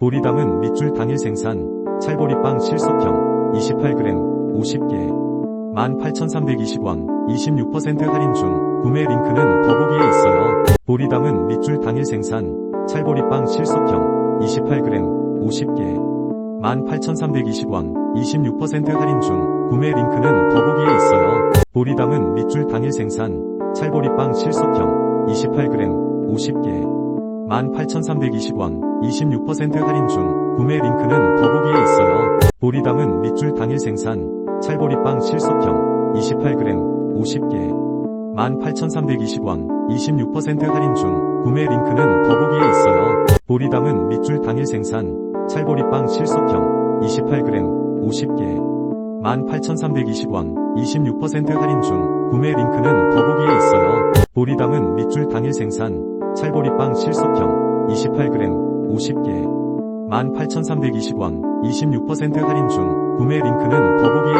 보리담은 밑줄 당일 생산, 찰보리빵 실속형, 28g, 50개, 18,320원, 26% 할인 중, 구매 링크는 더보기에 있어요. 보리담은 밑줄 당일 생산, 찰보리빵 실속형, 28g, 50개, 18,320원, 26% 할인 중, 구매 링크는 더보기에 있어요. 보리담은 밑줄 당일 생산, 찰보리빵 실속형, 28g, 50개, 18,320원, 26% 할인 중, 구매 링크는 더보기에 있어요. 보리담은 밑줄 당일 생산, 찰보리빵 실속형, 28g, 50개, 18,320원, 26% 할인 중, 구매 링크는 더보기에 있어요. 보리담은 밑줄 당일 생산, 찰보리빵 실속형, 28g, 50개, 18,320원, 26% 할인 중, 구매 링크는 더보기에 있어요. 보리담은 밑줄 당일 생산, 찰보리빵 실속형, 28g, 50개, 18,320원, 26% 할인 중, 구매 링크는 더보기에.